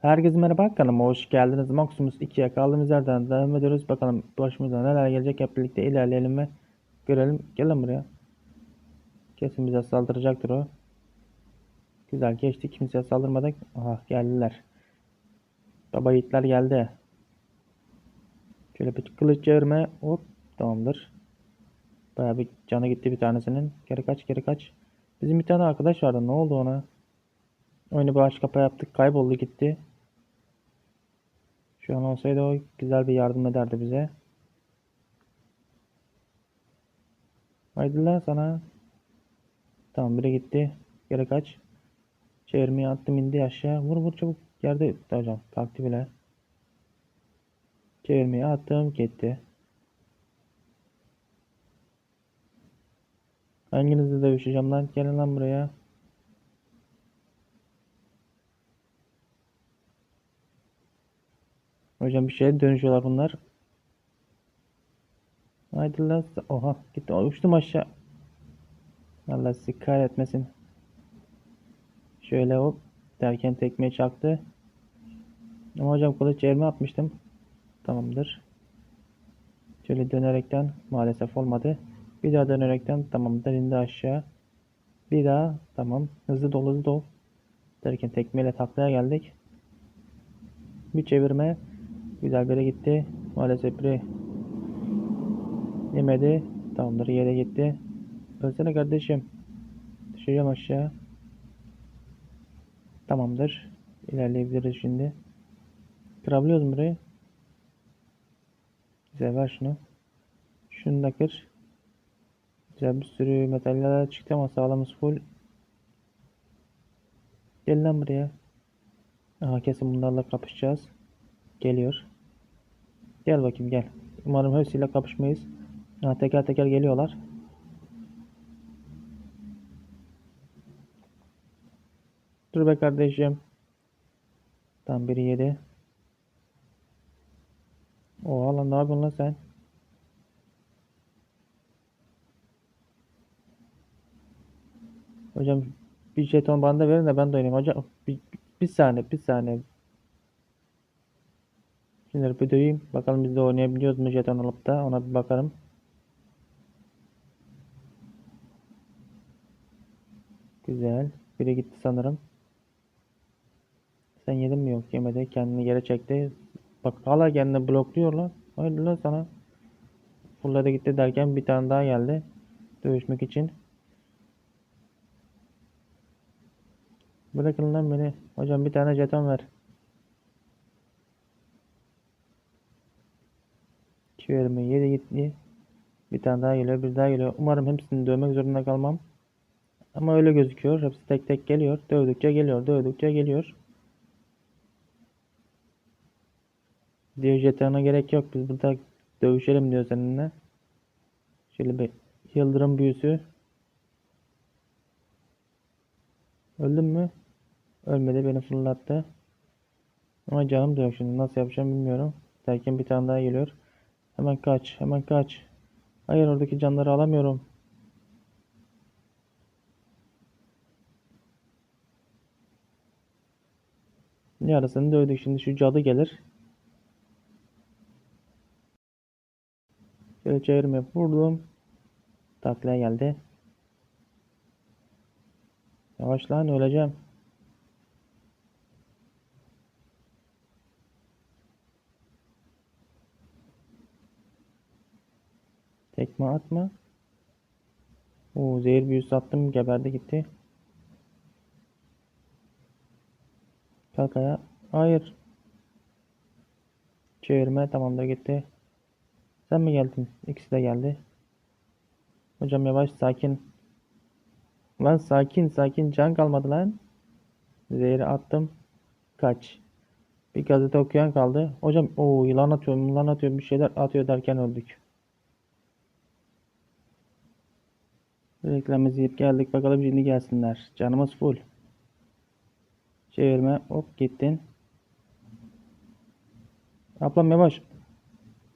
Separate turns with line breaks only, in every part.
Herkese merhaba kanalıma hoş geldiniz. Maximus 2'ye kaldığımız yerden devam ediyoruz. Bakalım başımıza neler gelecek hep birlikte ilerleyelim ve görelim. Gelin buraya. Kesin bize saldıracaktır o. Güzel geçtik. Kimseye saldırmadık. Aha geldiler. Baba yiğitler geldi. Şöyle bir kılıç çevirme. Hop tamamdır. Baya bir canı gitti bir tanesinin. Geri kaç geri kaç. Bizim bir tane arkadaş vardı. Ne oldu ona? Oyunu bir aç kapa yaptık. Kayboldu gitti. Şu an olsaydı o güzel bir yardım ederdi bize. Haydi lan sana. Tamam biri gitti. Geri kaç. Çevirmeye attım indi aşağı. Vur vur çabuk. Yerde hocam. Kalktı bile. Çevirmeye attım gitti. Hanginizle dövüşeceğim lan? Gelin lan buraya. Hocam bir şeye dönüşüyorlar bunlar. Haydi lan. Oha gitti. Uçtum aşağı. Allah sizi kahretmesin. Şöyle hop derken tekmeye çaktı. Ama hocam kılıç elime atmıştım. Tamamdır. Şöyle dönerekten maalesef olmadı. Bir daha dönerekten tamamdır indi aşağı. Bir daha tamam. Hızlı dol hızlı dol. Derken tekmeyle taklaya geldik. Bir çevirme. Güzel biri gitti. Maalesef biri yemedi. Tamamdır yere gitti. Ölsene kardeşim. Düşeceğim aşağı. Tamamdır. İlerleyebiliriz şimdi. Kırabiliyoruz burayı? Güzel ver şunu. Şunu da kır. Güzel bir sürü metaller çıktı ama sağlamız full. Gel lan buraya. Aha kesin bunlarla kapışacağız. Geliyor. Gel bakayım gel. Umarım hepsiyle kapışmayız. Ha, teker teker geliyorlar. Dur be kardeşim. Tam biri yedi. Oha lan ne yapıyorsun lan sen? Hocam bir jeton bana da verin de ben de oynayayım. Hocam bir, bir saniye bir saniye. Şimdi bir döveyim. Bakalım biz de oynayabiliyoruz mu jeton alıp da ona bir bakarım. Güzel. Biri gitti sanırım. Sen yedin mi yok yemedi. Kendini yere çekti. Bak hala kendini blokluyor lan. Hayırdır lan sana. Fırladı gitti derken bir tane daha geldi. Dövüşmek için. Bırakın lan beni. Hocam bir tane jeton ver. Çevirme yedi gitti. Bir tane daha geliyor, bir daha geliyor. Umarım hepsini dövmek zorunda kalmam. Ama öyle gözüküyor. Hepsi tek tek geliyor. Dövdükçe geliyor, dövdükçe geliyor. Diyor jetona gerek yok. Biz burada dövüşelim diyor seninle. Şöyle bir yıldırım büyüsü. Öldün mü? Ölmedi beni fırlattı. Ama canım da şimdi. Nasıl yapacağım bilmiyorum. Derken bir tane daha geliyor. Hemen kaç. Hemen kaç. Hayır oradaki canları alamıyorum. Yarısını dövdük. Şimdi şu cadı gelir. Şöyle çevirme vurdum. Taklaya geldi. Yavaş lan öleceğim. Tekme atma. Oo, zehir büyüsü attım. Geberdi gitti. Kalk ayağa. Hayır. Çevirme tamamdır gitti. Sen mi geldin? İkisi de geldi. Hocam yavaş sakin. Lan sakin sakin can kalmadı lan. Zehri attım. Kaç. Bir gazete okuyan kaldı. Hocam o yılan atıyor yılan atıyor bir şeyler atıyor derken öldük. Reklam izleyip geldik bakalım şimdi gelsinler. Canımız full. Çevirme hop gittin. Ablam yavaş.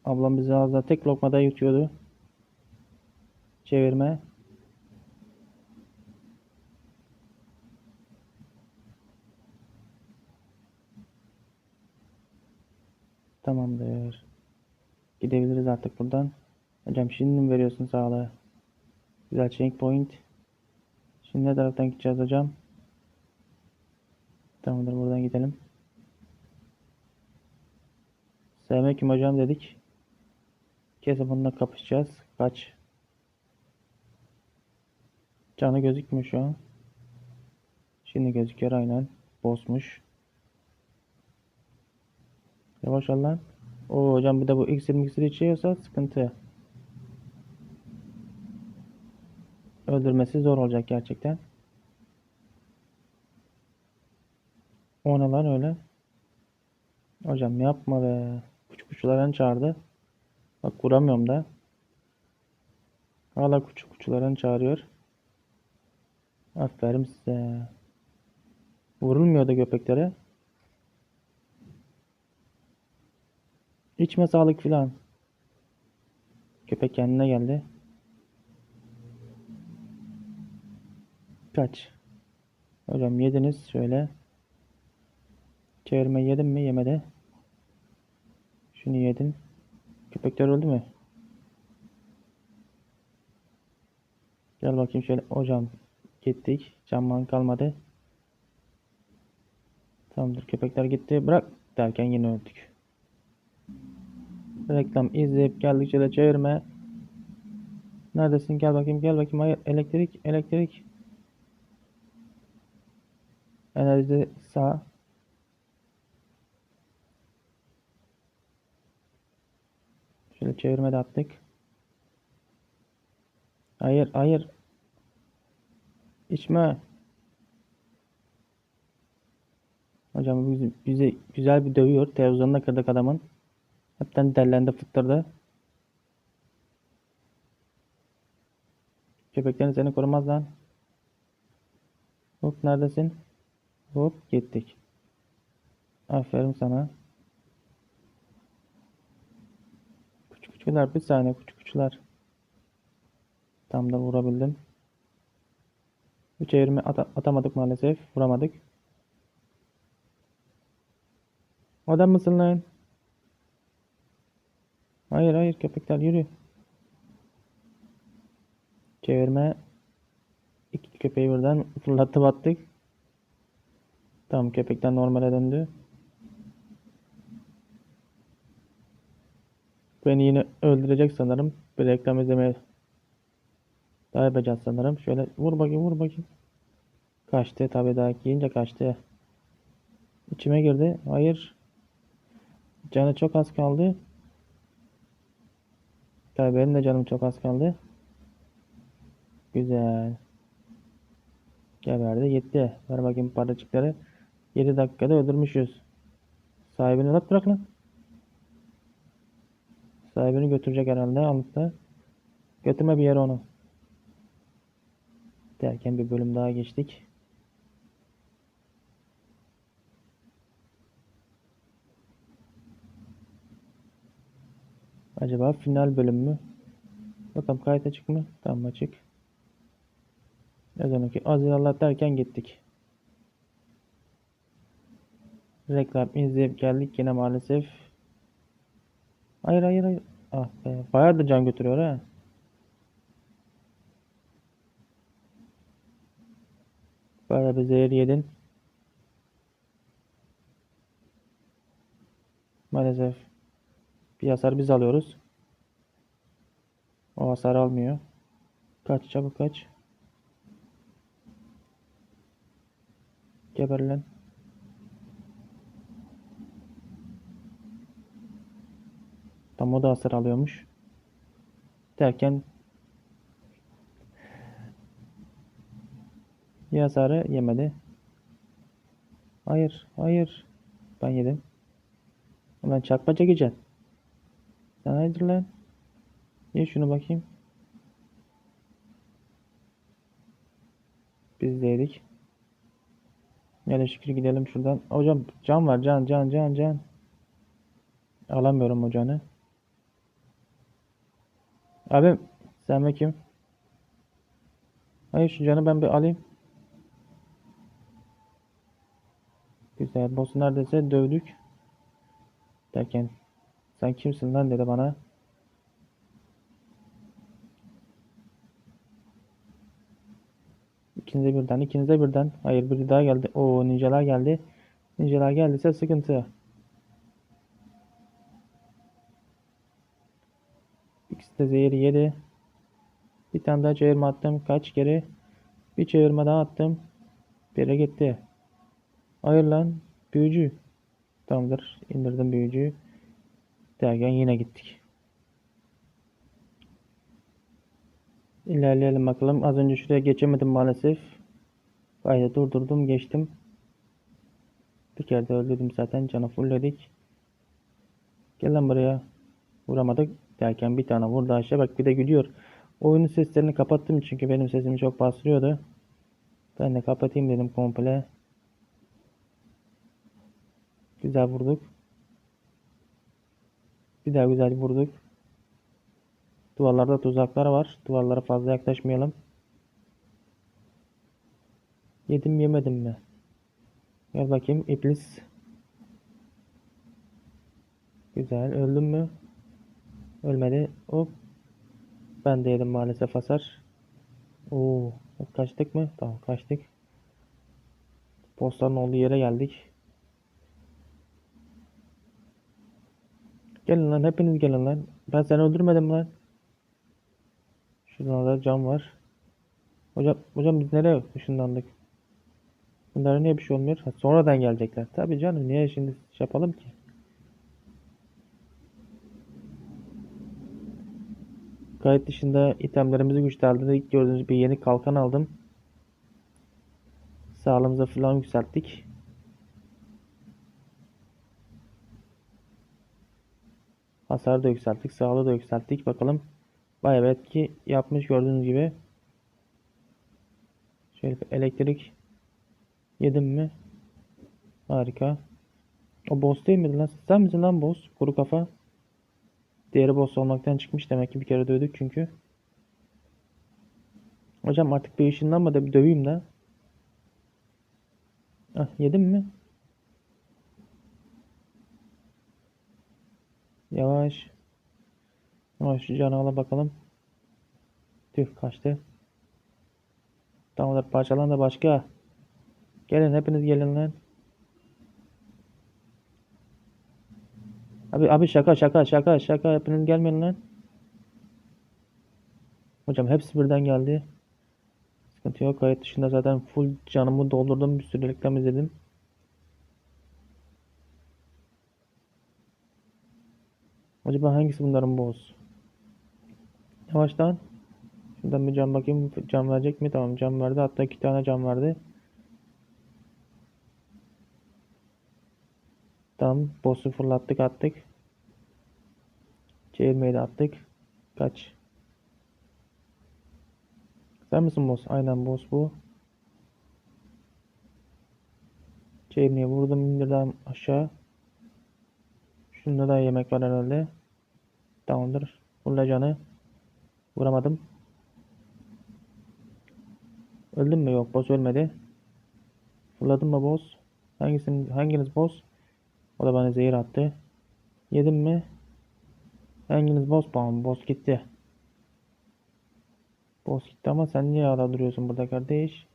Ablam bizi ağzına tek lokmada yutuyordu. Çevirme. Tamamdır. Gidebiliriz artık buradan. Hocam şimdi mi veriyorsun sağlığı? Güzel checkpoint. Şimdi ne taraftan gideceğiz hocam? Tamamdır buradan gidelim. Kim hocam dedik. Kesin bununla kapışacağız. Kaç. Canı gözükmüyor şu an. Şimdi gözüküyor aynen. Bossmuş. Yavaş ol lan. Oo hocam bir de bu iksir miksir içiyorsa sıkıntı. Öldürmesi zor olacak gerçekten. O ne lan öyle? Hocam yapma be. Küçük kuşçularını çağırdı. Bak vuramıyorum da. Hala küçük kuşçularını çağırıyor. Aferin size. Vurulmuyor da köpeklere. İçme sağlık filan. Köpek kendine geldi. Kaç. Hocam yediniz şöyle. Çevirme yedim mi yemedi. Şunu yedin. Köpekler öldü mü? Gel bakayım şöyle. Hocam gittik. Canman kalmadı. Tamamdır köpekler gitti. Bırak derken yine öldük. Reklam izleyip geldik şöyle çevirme. Neredesin? Gel bakayım gel bakayım. Hayır elektrik elektrik. Enerji sağ. Şöyle çevirme de attık. Hayır hayır. İçme. Hocam bizi, bizi güzel bir dövüyor. Televizyonda kırdık adamın. Hepten dellendi fıttırdı. Köpeklerin seni korumaz lan. Hop neredesin? Hop gittik. Aferin sana. Küçük küçükler bir saniye küçük küçükler. Tam da vurabildim. Bu çevirme ata- atamadık maalesef. Vuramadık. Adam mısın lan? Hayır hayır köpekler yürü. Çevirme. İki köpeği birden fırlattı battık. Tamam köpekten normale döndü. Beni yine öldürecek sanırım. Bir reklam izlemeye daha yapacağız sanırım. Şöyle vur bakayım vur bakayım. Kaçtı tabii daha yiyince kaçtı. İçime girdi. Hayır. Canı çok az kaldı. Tabii benim de canım çok az kaldı. Güzel. Geberdi gitti. Ver bakayım paracıkları. 7 dakikada öldürmüşüz. Sahibini rahat bırak lan. Sahibini götürecek herhalde alıp da. Götürme bir yere onu. Derken bir bölüm daha geçtik. Acaba final bölüm mü? Bakalım kayıt açık mı? Tamam açık. Ezan ki Aziz Allah derken gittik. Reklam izleyip geldik yine maalesef. Hayır hayır hayır. Ah be. Bayağı da can götürüyor ha. Bayağı bir zehir yedin. Maalesef. Bir hasar biz alıyoruz. O hasar almıyor. Kaç çabuk kaç. Geber lan. Tam o da hasar alıyormuş. Derken bir hasarı yemedi. Hayır, hayır. Ben yedim. Hemen çarpma çekeceğim. Sen hayırdır lan? Ye şunu bakayım. Biz de yedik. Hele şükür gidelim şuradan. Hocam can var can can can can. Alamıyorum o canı. Abim sen ve kim? Hayır şu canı ben bir alayım. Güzel. Boss'u neredeyse dövdük. Derken Sen kimsin lan dedi bana. İkinize birden, ikinize birden. Hayır biri daha geldi. Oo ninjalar geldi. Ninjalar geldiyse sıkıntı. İkisi de zehri yedi. Bir tane daha çevirme attım. Kaç kere? Bir çevirme daha attım. Biri gitti. Hayır lan. Büyücü. Tamamdır. indirdim büyücüyü. Derken yine gittik. İlerleyelim bakalım. Az önce şuraya geçemedim maalesef. Kaydı durdurdum. Geçtim. Bir kere de öldürdüm zaten. Canı fullledik. Gel lan buraya. Vuramadık derken bir tane vurdu aşağı. Bak bir de gülüyor. Oyunun seslerini kapattım çünkü benim sesimi çok bastırıyordu. Ben de kapatayım dedim komple. Güzel vurduk. Bir daha güzel vurduk. Duvarlarda tuzaklar var. Duvarlara fazla yaklaşmayalım. Yedim yemedim mi? Gel bakayım iblis. Güzel. Öldün mü? Ölmedi. Hop. Ben de yedim maalesef hasar. Oo, kaçtık mı? Tamam kaçtık. Postanın olduğu yere geldik. Gelin lan hepiniz gelin lan. Ben seni öldürmedim lan. Şurada da cam var. Hocam, hocam biz nereye ışınlandık? Bunlara niye bir şey olmuyor? Ha, sonradan gelecekler. Tabii canım niye şimdi şey yapalım ki? Kayıt dışında itemlerimizi güçlendirdik. Gördüğünüz bir yeni kalkan aldım. Sağlığımıza falan yükselttik. Hasarı da yükselttik. Sağlığı da yükselttik. Bakalım. Bayağı bir etki yapmış gördüğünüz gibi. Şöyle elektrik yedim mi? Harika. O boss değil miydi lan? Sen misin lan boss? Kuru kafa. Diğeri boss olmaktan çıkmış demek ki bir kere dövdük çünkü. Hocam artık bir ışınlanma da bir döveyim de. Ah yedim mi? Yavaş. Yavaş şu canı ala bakalım. Tüh kaçtı. Tamamdır parçalan da başka. Gelin hepiniz gelin lan. Abi abi şaka şaka şaka şaka hepiniz gelmeyin lan. Hocam hepsi birden geldi. Sıkıntı yok. Kayıt dışında zaten full canımı doldurdum. Bir sürü reklam izledim. Acaba hangisi bunların boss? Yavaştan. Şuradan bir cam bakayım. Cam verecek mi? Tamam cam verdi. Hatta iki tane cam verdi. Tamam. Boss'u fırlattık attık. Çevirmeyi de attık. Kaç. Sen misin boss? Aynen boss bu. Çevirmeyi vurdum indirdim aşağı. Şunda da yemek var herhalde. Tamamdır. Fulla canı. Vuramadım. Öldüm mü? Yok. Boss ölmedi. Fırladım mı boss? Hangisinin, hanginiz boss? O da bana zehir attı. Yedim mi? Hanginiz boss? Tamam boss gitti. Boss gitti ama sen niye hala duruyorsun burada kardeş?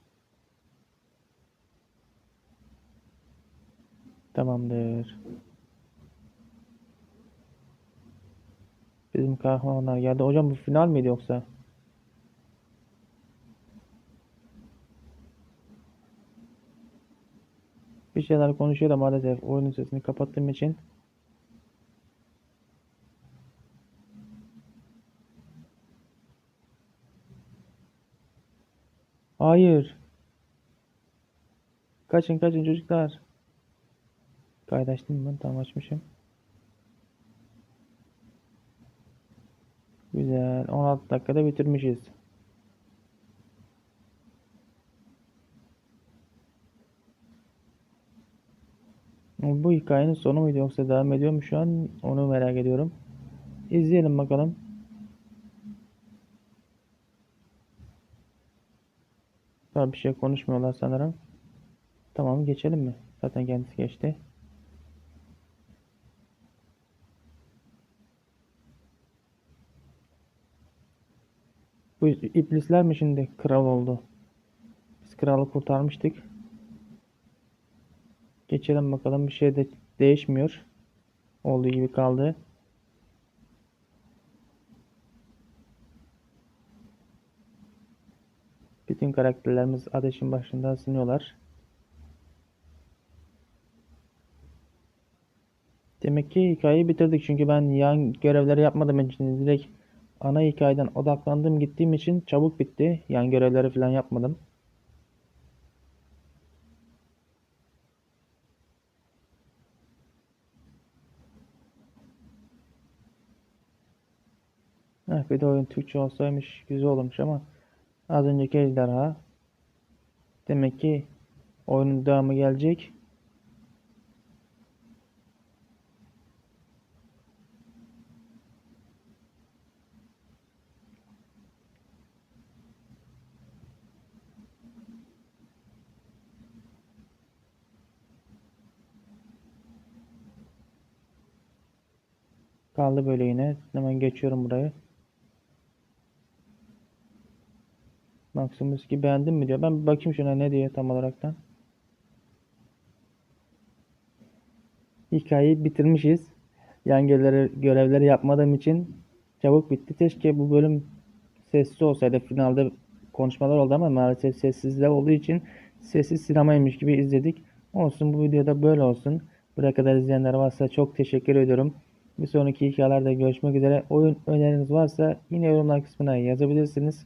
Tamamdır. Bizim kahramanlar geldi. Hocam bu final miydi yoksa? Bir şeyler konuşuyor da maalesef oyunun sesini kapattığım için. Hayır. Kaçın kaçın çocuklar. Kaydaştım ben tam açmışım. Güzel. 16 dakikada bitirmişiz. E, bu hikayenin sonu muydu yoksa devam ediyor mu şu an onu merak ediyorum. İzleyelim bakalım. Daha bir şey konuşmuyorlar sanırım. Tamam geçelim mi? Zaten kendisi geçti. Bu iblisler mi şimdi kral oldu? Biz kralı kurtarmıştık. Geçelim bakalım bir şey de değişmiyor. Olduğu gibi kaldı. Bütün karakterlerimiz ateşin başında ısınıyorlar. Demek ki hikayeyi bitirdik çünkü ben yan görevleri yapmadığım için direkt ana hikayeden odaklandım gittiğim için çabuk bitti. Yan görevleri falan yapmadım. Heh, bir de oyun Türkçe olsaymış güzel olurmuş ama az önceki ejderha demek ki oyunun devamı gelecek. Kaldı böyle yine. Hemen geçiyorum burayı. Maximus ki beğendin mi diyor. Ben bir bakayım şuna ne diyor tam olaraktan. Hikayeyi bitirmişiz. Yan görevleri, görevleri yapmadığım için çabuk bitti. Keşke bu bölüm sessiz olsaydı. Finalde konuşmalar oldu ama maalesef sessizler olduğu için sessiz sinemaymış gibi izledik. Olsun bu videoda böyle olsun. Buraya kadar izleyenler varsa çok teşekkür ediyorum. Bir sonraki hikayelerde görüşmek üzere. Oyun öneriniz varsa yine yorumlar kısmına yazabilirsiniz.